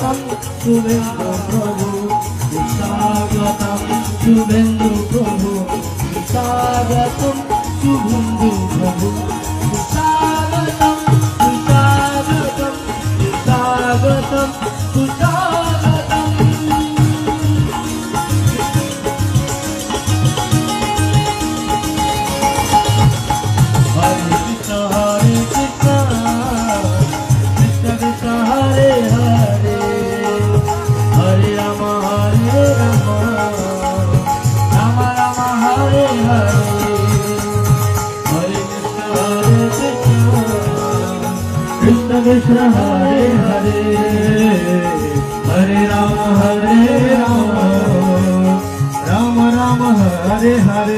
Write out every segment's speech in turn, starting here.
স্বাগতম শুভেন্দু প্রভু। স্বাগতম শুভেন্দু প্রভু। স্বাগতম শুভেন্দু প্রভু। કૃષ્ણ હરે હરે હરે રામ હરે રામ રામ રામ હરે હરે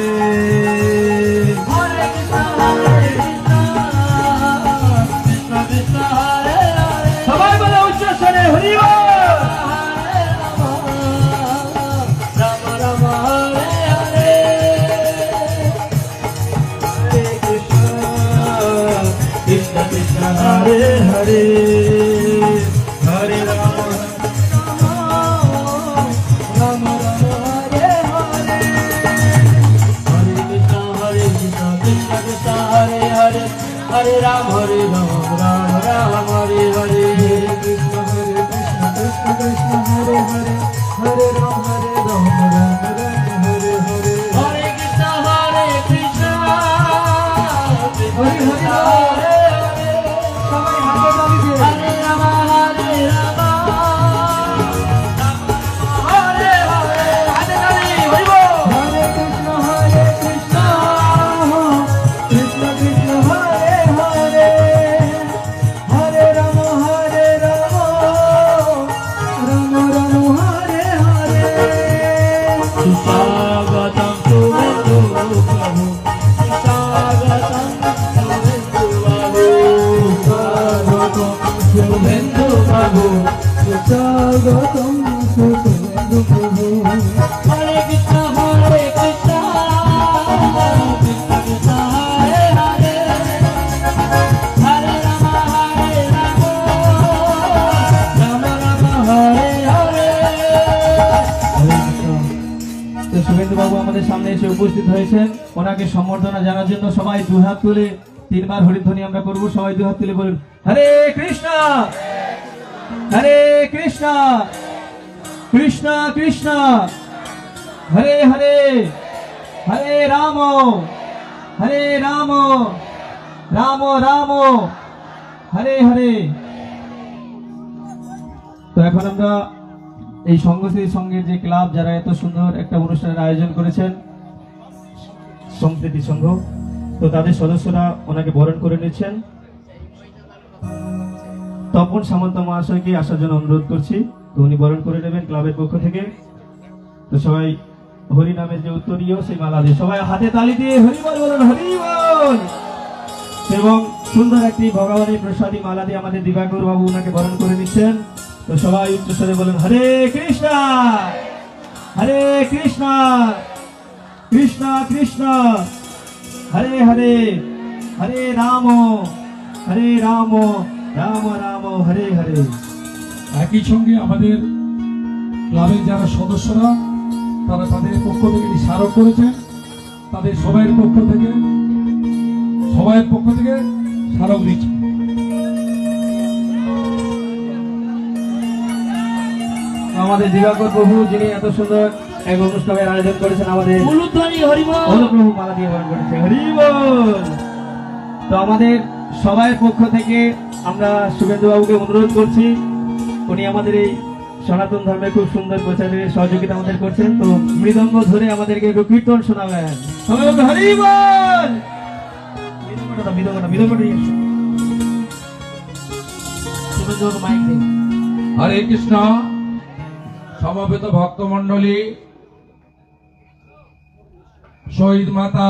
কৃষ্ণ কৃষ্ণ হরে হয়েছেন। ওনাকে সম্বর্ধনা জানার জন্য সবাই দুহাত তুলে তিনবার হরিধ্বনি আমরা করব। সবাই দুহাত তুলে বলুন, হরে কৃষ্ণ! হরে কৃষ্ণ! কৃষ্ণ কৃষ্ণ! হরে হরে! হরে রাম! হরে রাম! রাম রাম! হরে হরে! তো এখন আমরা এই সংঘশ্রী সংঘের যে ক্লাব যারা এত সুন্দর একটা অনুষ্ঠানের আয়োজন করেছেন সম্প্রীতি সংঘ। তো তাদের সদস্যরা ওনাকে বরণ করে নিচ্ছেন তপন সামন্ত মহাশয়কে আসার জন্য অনুরোধ করছি। তো উনি বরণ করে নেবেন ক্লাবের পক্ষ থেকে। তো সবাই হরি নামের যে উত্তরীয়, সেই মালা দিয়ে সবাই হাতে তালি দিয়ে হরি বল বলুন, হরি বল। এবং সুন্দর একটি ভগবানের প্রসাদী মালা দিয়ে আমাদের দিবাকর বাবু ওনাকে বরণ করে নিচ্ছেন। তো সবাই উচ্চস্বরে বলেন, হরে কৃষ্ণা, হরে কৃষ্ণ। কৃষ্ণ কৃষ্ণ। হরে হরে। হরে রাম। হরে রাম। রাম রাম। হরে হরে। একই সঙ্গে আমাদের ক্লাবের যারা সদস্যরা তারা তাদের পক্ষ থেকে স্মারক করেছেন। তাদের সবাইয়ের পক্ষ থেকে সবাইয়ের পক্ষ থেকে স্মারক দিচ্ছি। আমাদের দিবাকর প্রভু যিনি এত সুন্দর এক অনুষ্ঠানের আয়োজন করেছেন আমাদের হরিবল। অনুপ্রভু মালা দিয়ে বরণ করেছে। হরি বল তো আমাদের সবার পক্ষ থেকে আমরা শুভেন্দু বাবুকে অনুরোধ করছি উনি আমাদের এই সনাতন ধর্মের খুব সুন্দর প্রচারের সহযোগিতা আমাদের করছেন। তো মৃদঙ্গ ধরে আমাদেরকে একটু কীর্তন শোনাবেন। সবাই মৃদঙ্গটা মৃদঙ্গটা মৃদঙ্গটা মাইক হরে কৃষ্ণ সমবেত ভক্তমণ্ডলী শহীদ মাতা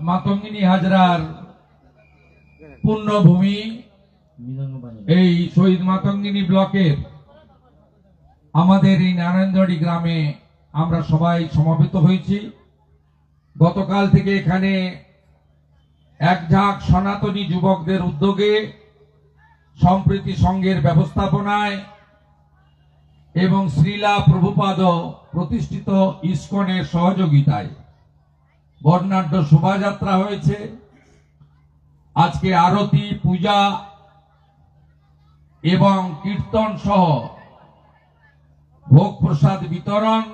মাতঙ্গিনী হাজরার পুণ্যভূমি এই শহীদ মাতঙ্গিনী ব্লকের আমাদের এই নারায়ণজড়ি গ্রামে আমরা সবাই সমবেত হয়েছি। গতকাল থেকে এখানে এক ঝাঁক সনাতনী যুবকদের উদ্যোগে সম্প্রীতি সংঘের ব্যবস্থাপনায় এবং শ্রীলা প্রভুপাদ প্রতিষ্ঠিত ইস্কনের সহযোগিতায় বর্ণাঢ্য শোভাযাত্রা হয়েছে। আজকে আরতি, পূজা এবং কীর্তন সহ ভোগ প্রসাদ বিতরণ।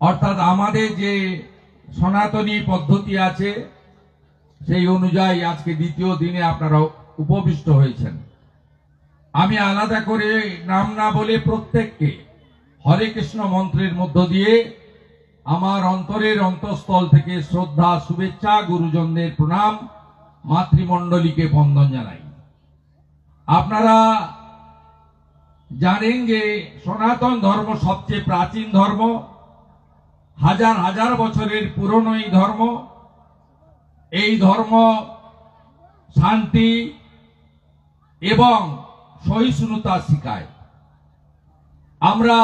অর্থাৎ আমাদের যে সনাতনী পদ্ধতি আছে, সেই অনুযায়ী আজকে দ্বিতীয় দিনে আপনারা উপবিষ্ট হয়েছেন। আমি আলাদা করে নাম না বলে প্রত্যেককে হরে কৃষ্ণ মন্ত্রের মধ্য দিয়ে আমার অন্তরের অন্তঃস্থল থেকে শ্রদ্ধা, শুভেচ্ছা, গুরুজনদের প্রণাম মাতৃমণ্ডলীকে বন্দন জানাই। আপনারা জানেন যে সনাতন ধর্ম সবচেয়ে প্রাচীন ধর্ম, হাজার হাজার বছরের পুরনো এই ধর্ম। এই ধর্ম শান্তি এবং সহিষ্ণুতা শিখায়। আমরা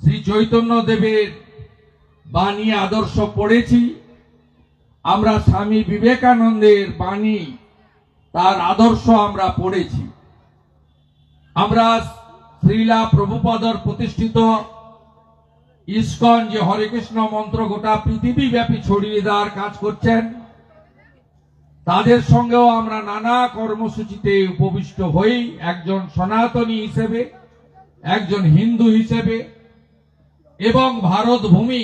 শ্রী চৈতন্য দেবের বাণী আদর্শ পড়েছি। আমরা স্বামী বিবেকানন্দের বাণী, তার আদর্শ আমরা পড়েছি। আমরা শ্রীলা প্রভুপদর প্রতিষ্ঠিত। ইস্কন যে হরে কৃষ্ণ মন্ত্র গোটা পৃথিবী ব্যাপী ছড়িয়ে দেওয়ার কাজ করছেন, তাদের সঙ্গেও আমরা নানা কর্মসূচিতে উপবিষ্ট হই। একজন সনাতনী হিসেবে, একজন হিন্দু হিসেবে, এবং ভারত ভূমি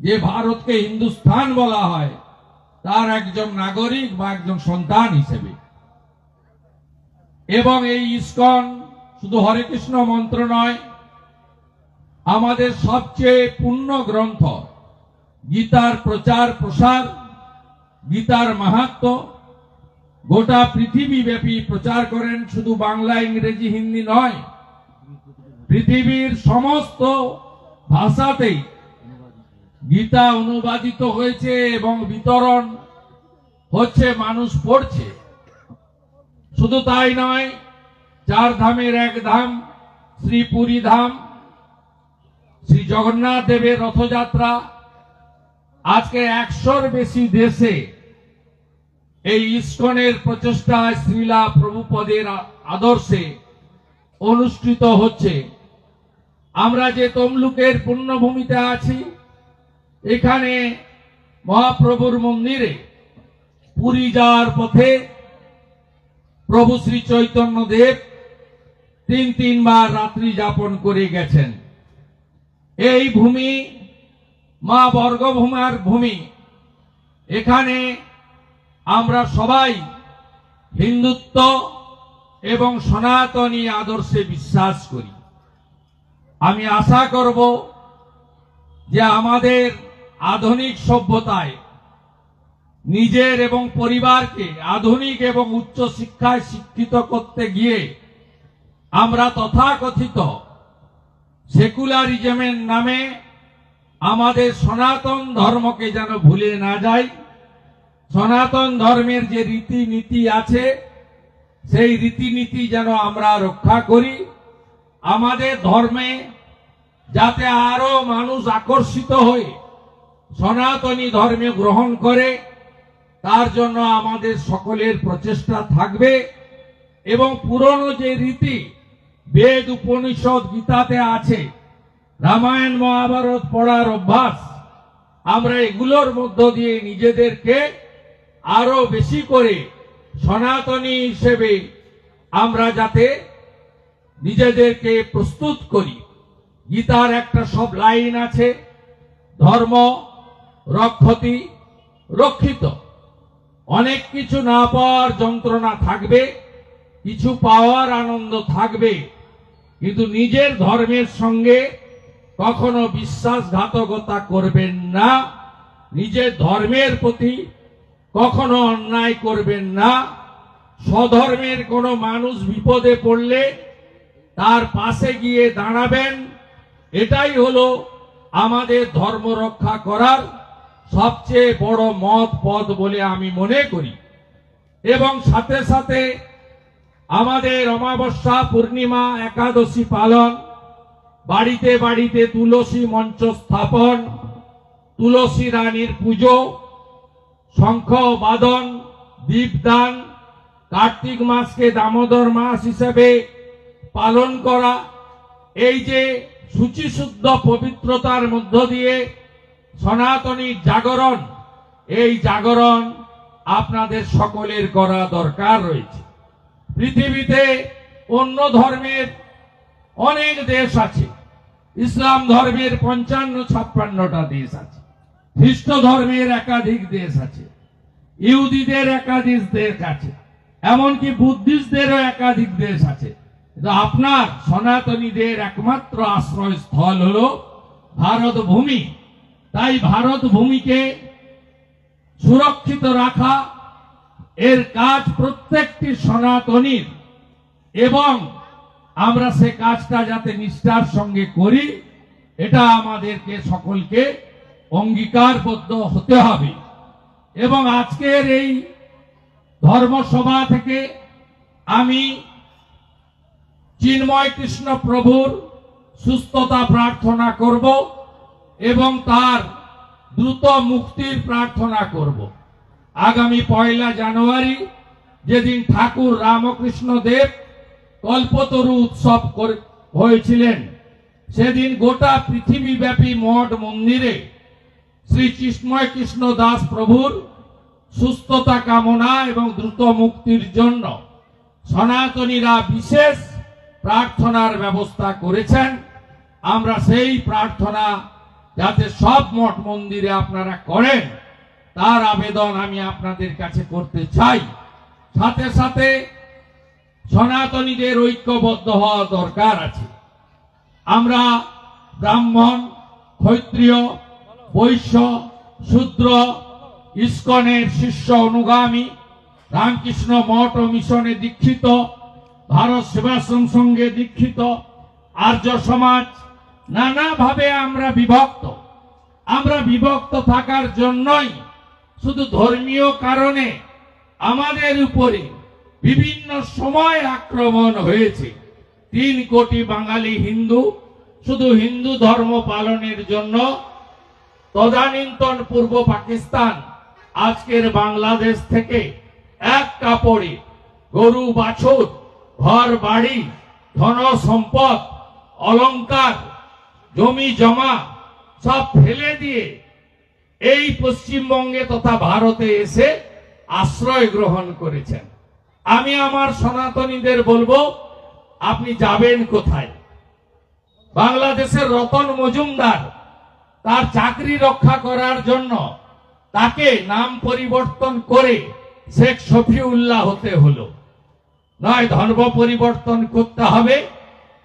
যে ভারতকে হিন্দুস্থান বলা হয়, তার একজন নাগরিক বা একজন সন্তান হিসেবে। এবং এই ইস্কন শুধু হরে কৃষ্ণ মন্ত্র নয়, আমাদের সবচেয়ে পূর্ণ গ্রন্থ, গীতার প্রচার প্রসার, গীতার মাহাত্ম, গোটা পৃথিবী ব্যাপী প্রচার করেন শুধু বাংলা, ইংরেজি, হিন্দি নয়। পৃথিবীর সমস্ত ভাষাতেই গীতা অনুবাদিত হয়েছে এবং বিতরণ হচ্ছে, মানুষ পড়ছে। শুধু তাই নয়, চার ধামের এক ধাম শ্রী পুরী ধাম, শ্রী জগন্নাথ দেবের রথযাত্রা। আজকে একশোর বেশি দেশে এই ইস্কনের প্রচেষ্টায় শ্রীলা প্রভুপদের আদর্শে অনুষ্ঠিত হচ্ছে। আমরা যে তমলুকের পুণ্যভূমিতে আছি এখানে মহাপ্রভুর মন্দিরে পুরী যাওয়ার পথে প্রভু শ্রী চৈতন্য দেব তিন তিনবার রাত্রি যাপন করে গেছেন। এই ভূমি মা বর্গভূমার ভূমি। এখানে আমরা সবাই হিন্দুত্ব এবং সনাতনী আদর্শে বিশ্বাস করি। আমি আশা করব যে আমাদের আধুনিক সভ্যতায় নিজের এবং পরিবারকে আধুনিক এবং উচ্চ শিক্ষায় শিক্ষিত করতে গিয়ে আমরা তথাকথিত সেকুলারিজমের নামে আমাদের সনাতন ধর্মকে যেন ভুলে না যাই, সনাতন ধর্মের যে রীতিনীতি আছে, সেই রীতিনীতি যেন আমরা রক্ষা করি। আমাদের ধর্মে যাতে আরও মানুষ আকর্ষিত হয়ে সনাতনী ধর্মে গ্রহণ করে, তার জন্য আমাদের সকলের প্রচেষ্টা থাকবে এবং পুরনো যে রীতি, বেদ, উপনিষদ, গীতাতে আছে, রামায়ণ, মহাভারত পড়ার অভ্যাস, আমরা এগুলোর মধ্য দিয়ে নিজেদেরকে আরও বেশি করে সনাতনী হিসেবে আমরা যাতে নিজেদেরকে প্রস্তুত করি। গীতার একটা সব লাইন আছে, ধর্ম রক্ষতি, রক্ষিত। অনেক কিছু না পাওয়ার যন্ত্রণা থাকবে, কিছু পাওয়ার আনন্দ থাকবে, কিন্তু নিজের ধর্মের সঙ্গে কখনো বিশ্বাসঘাতকতা করবেন না, নিজের ধর্মের প্রতি কখনো অন্যায় করবেন না। স্বধর্মের কোনো মানুষ বিপদে পড়লে তার পাশে গিয়ে দাঁড়াবেন, এটাই হলো আমাদের ধর্ম রক্ষা করার সবচেয়ে বড় মত পদ বলে আমি মনে করি। এবং সাথে সাথে আমাদের অমাবস্যা, পূর্ণিমা, একাদশী পালন, বাড়িতে বাড়িতে তুলসী মঞ্চ স্থাপন, তুলসী রানীর পুজো, শঙ্খ বাদন, দীপদান, কার্তিক মাসকে দামোদর মাস হিসেবে পালন করা। এই যে শুচিশুদ্ধ পবিত্রতার মধ্য দিয়ে সনাতনী জাগরণ। এই জাগরণ আপনাদের সকলের করা দরকার রয়েছে। পৃথিবীতে অন্য ধর্মের অনেক দেশ আছে। ইসলাম ধর্মের পঞ্চান্ন, ছাপ্পান্নটা দেশ আছে। খ্রিস্ট ধর্মের একাধিক দেশ আছে। ইহুদিদের একাধিক দেশ আছে। এমনকি বুদ্ধিস্টদেরও একাধিক দেশ আছে। আপনার সনাতনীদের একমাত্র আশ্রয়স্থল হল ভারত ভূমি তাই ভারত ভূমিকে সুরক্ষিত রাখা এর কাজ প্রত্যেকটি সনাতনীর। এবং আমরা সে কাজটা যাতে নিষ্ঠার সঙ্গে করি, এটা আমাদেরকে সকলকে অঙ্গীকারবদ্ধ হতে হবে। এবং আজকের এই ধর্মসভা থেকে আমি চিন্ময় কৃষ্ণ প্রভুর সুস্থতা প্রার্থনা করব। এবং তার দ্রুত মুক্তির প্রার্থনা করব। আগামী পয়লা জানুয়ারি যেদিন ঠাকুর রামকৃষ্ণ দেব কল্পতরু উৎসব হয়েছিলেন, সেদিন গোটা পৃথিবীব্যাপী মঠ মন্দিরে শ্রী চিন্ময় কৃষ্ণ দাস প্রভুর সুস্থতা কামনা এবং দ্রুত মুক্তির জন্য সনাতনীরা বিশেষ প্রার্থনার ব্যবস্থা করেছেন। আমরা সেই প্রার্থনা যাতে সব মঠ মন্দিরে আপনারা করেন, তার আবেদন আমি আপনাদের কাছে করতে চাই। সাথে সাথে সনাতনীদের ঐক্যবদ্ধ হওয়া দরকার আছে। আমরা ব্রাহ্মণ, ক্ষত্রিয়, বৈশ্য, শূদ্র, ইস্কনের শিষ্য অনুগামী, রামকৃষ্ণ মঠ ও মিশনে দীক্ষিত, ভারত সেবাশ্রম সঙ্গে দীক্ষিত, আর্য সমাজ নানাভাবে আমরা বিভক্ত। আমরা বিভক্ত থাকার জন্যই শুধু ধর্মীয় কারণে আমাদের উপরে বিভিন্ন সময় আক্রমণ হয়েছে। তিন কোটি বাঙালি হিন্দু, শুধু হিন্দু ধর্ম পালনের জন্য তদানীন্তন পূর্ব পাকিস্তান আজকের বাংলাদেশ থেকে এক কাপড়ে গরু, বাছুর ঘর বাড়ি ধন সম্পদ অলংকার জমি, জমা সব ফেলে দিয়ে এই পশ্চিমবঙ্গে তথা ভারতে এসে আশ্রয় গ্রহণ করেছেন। আমি আমার সনাতনীদের বলব, আপনি যাবেন কোথায়? বাংলাদেশের রতন মজুমদার তার চাকরি রক্ষা করার জন্য তাকে নাম পরিবর্তন করে শেখ শফিউল্লাহ হতে হলো। নয়, ধর্ম পরিবর্তন করতে হবে।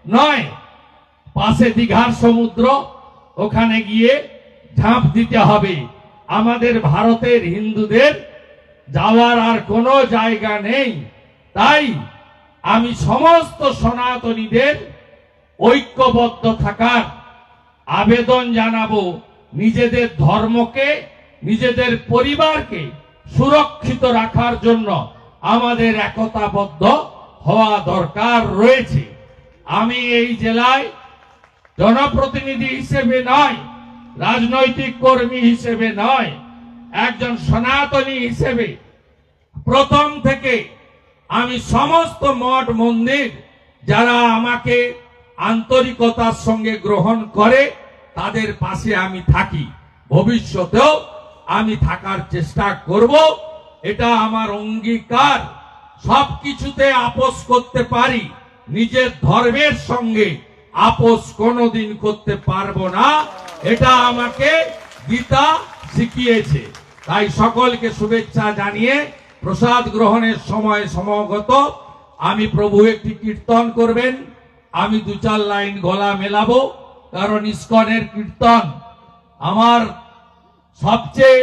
নয় পাশে দীঘার সমুদ্র, ওখানে গিয়ে ঝাঁপ দিতে হবে। আমাদের ভারতের হিন্দুদের যাওয়ার আর কোনো জায়গা নেই। তাই আমি সমস্ত সনাতনীদের ঐক্যবদ্ধ থাকার আবেদন জানাব। নিজেদের ধর্মকে, নিজেদের পরিবারকে সুরক্ষিত রাখার জন্য আমাদের একতাবদ্ধ হওয়া দরকার রয়েছে। আমি এই জেলায় জনপ্রতিনিধি হিসেবে নয়, রাজনৈতিক কর্মী হিসেবে নয়, একজন সনাতনী হিসেবে। প্রথম থেকে আমি সমস্ত মঠ মন্দির যারা আমাকে আন্তরিকতার সঙ্গে গ্রহণ করে, তাদের পাশে আমি থাকি। ভবিষ্যতেও আমি থাকার চেষ্টা করব। এটা আমার অঙ্গীকার। সব কিছুতে আপোষ করতে পারি নিজের ধর্মের সঙ্গে। আপোষ কোনোদিন করতে পারব না। এটা আমাকে গীতা শিখিয়েছে। তাই সকলকে শুভেচ্ছা জানিয়ে প্রসাদ গ্রহণের সময় সমাগত। আমি প্রভু, একটি কীর্তন করবেন। আমি দু চার লাইন গলা মেলাবো, কারণ ইস্কনের কীর্তন আমার সবচেয়ে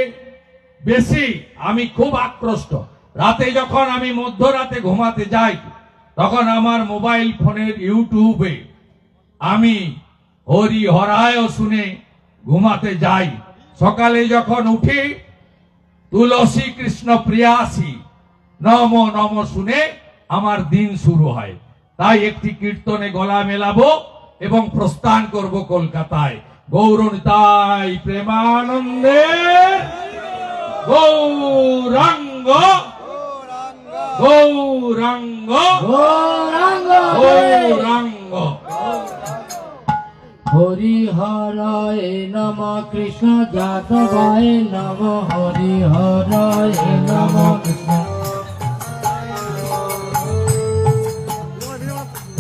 বেশি আমি খুব আক্রষ্ট রাতে যখন আমি মধ্যরাতে ঘুমাতে যাই, তখন আমার মোবাইল ফোনের ইউটিউবে আমি হরি হরায় শুনে ঘুমাতে যাই। সকালে যখন উঠি তুলসী কৃষ্ণ প্রিয়াসী নম নম শুনে আমার দিন শুরু হয়। তাই একটি কীর্তনে গলা মেলাবো এবং প্রস্থান করব কলকাতায়। গৌরতাই প্রেমানন্দে গৌরাঙ্গ গৌর গৌরাঙ্গ গৌরাঙ্গ। গৌরাঙ্গ। হরিহরায় নম কৃষ্ণ যাদবায় নম হরিহরায় নম কৃষ্ণ।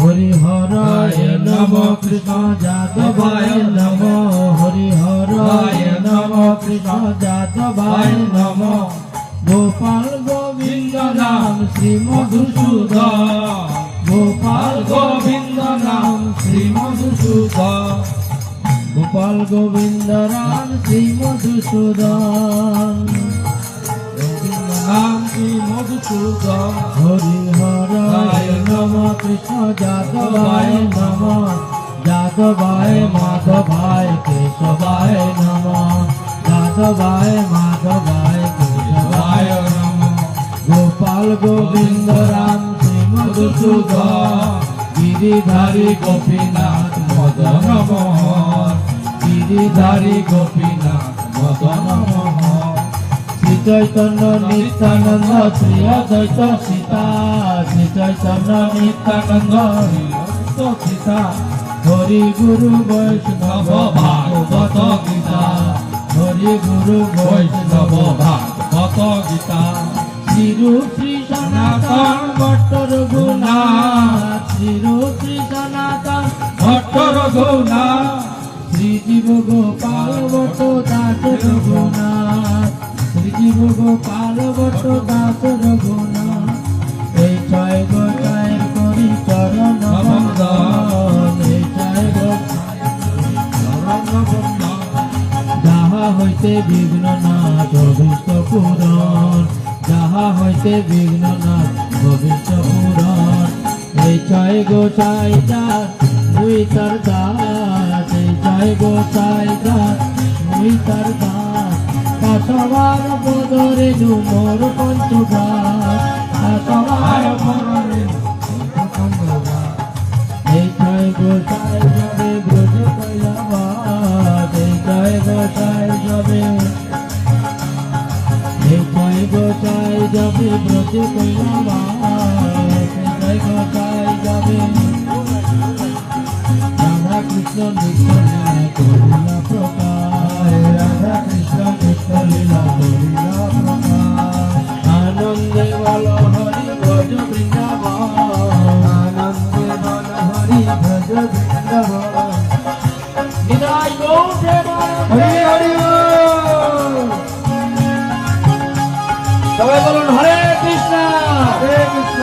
হরিহরায় নম কৃষ্ণ যাদবায় নম হরিহরায় নম কৃষ্ণ যাদবায় নম। গোপাল গোবিন্দ নাম শ্রী মধুসূদন। গোপাল গোবিন্দ নাম শ্রী মধুসূদন। গোপাল গোবিন্দ রাম শ্রী মধুসূদন। নাম শ্রী মধুসূদন। হরি হরায় নম কৃষ্ণ যাদবায় নম। যাদবায় মাধবায় কেশবায় নম। যাদবায় মাধবায় কেশবায় নম। গোপাল গোবিন্দ রাম মধুসূদন গিরিধারী গোপীনাথ মদন মোহন। গিরিধারী গোপীনাথ মদন মোহন। শ্রী চৈতন্য নিত্যানন্দ, শ্রী অদ্বৈত সীতা। শ্রী চৈতন্য নিত্যানন্দ সীতা। হরি গুরু বৈষ্ণব ভাগবত গীতা। হরি গুরু বৈষ্ণব ভাগবত গীতা। শ্রীরূপ শ্রী সনাতন ভট্ট রঘুনাথ শ্রী সনাতন ভট্ট রঘুনাথ শ্রীজীব গোপাল ভট্ট দাস রঘুনাথ শ্রীজীব গোপাল ভট্ট দাস রঘুনাথ এই ছয় গোটায় করি চরণ এই হইতে বিঘ্ন নাথ অভিষ্ট পুরন যাহা হইতে বিঘ্ন নাথ অভিষ্ট পুরন এই ছয় গোসাই দাস মুই তার দাস। এই ছয় গোসাই দাস মুই তার দাস। কাসবার পদরে মোর পঞ্চগাস কাসবার পদরে পঞ্চগাস এই যাবে ব্রজ এই যাবে গোসাই যাবে ব্রজ কৈলাবাস এই যাবে। রাধা কৃষ্ণ নিত্য করিলা প্রকাশ। রাধা কৃষ্ণ নিত্য করিলা প্রকাশ।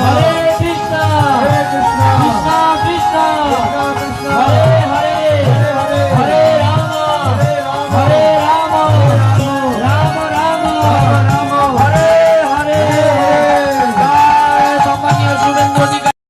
বলুন